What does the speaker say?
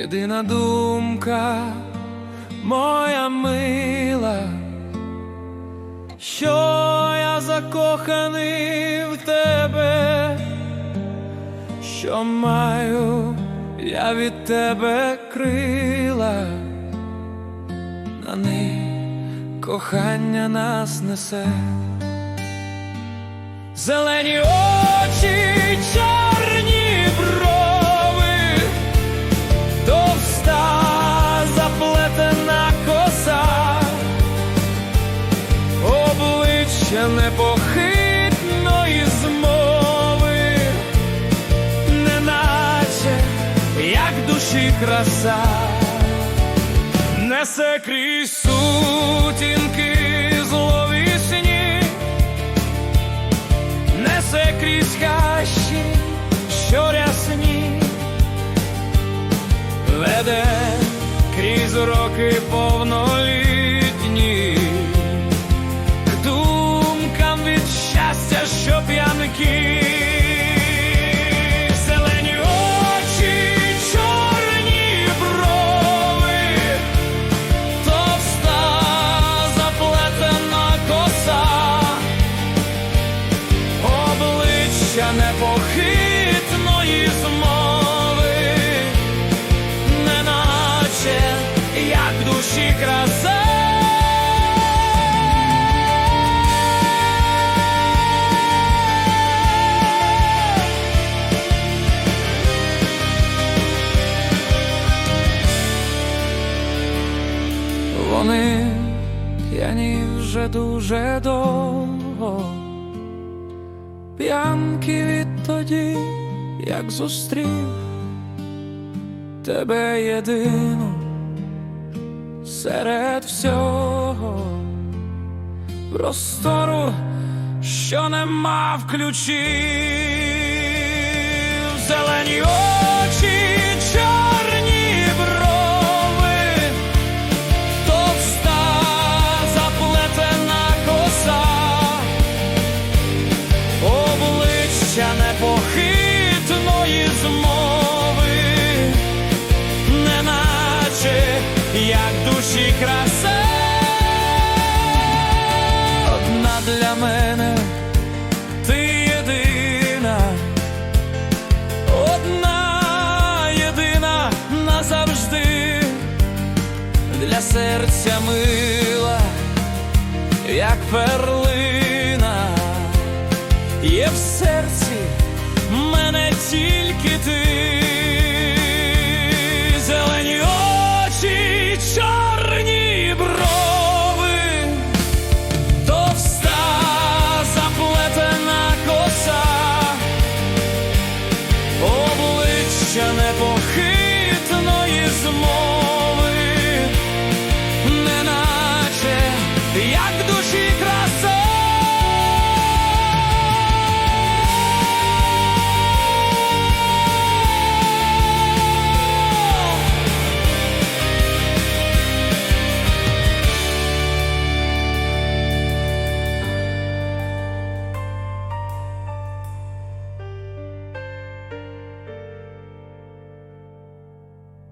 єдина думка, моя мила, що я закоханий в тебе, що маю я від тебе крила, на них кохання нас несе. Зелені очі, як краса, несе крізь сутінки зловісні несе крізь хащі, що рясні, веде крізь роки повнолітні, обличчя непохитної змови, неначе як душі краса. Вони п'яні вже дуже довго п'янки відтоді, як зустрів тебе єдину серед всього простору, що не мав ключів, зелені очі, як душі краса. Одна для мене ти єдина, одна єдина назавжди. Для серця мила, як перлина. Є в серці мене тільки ти,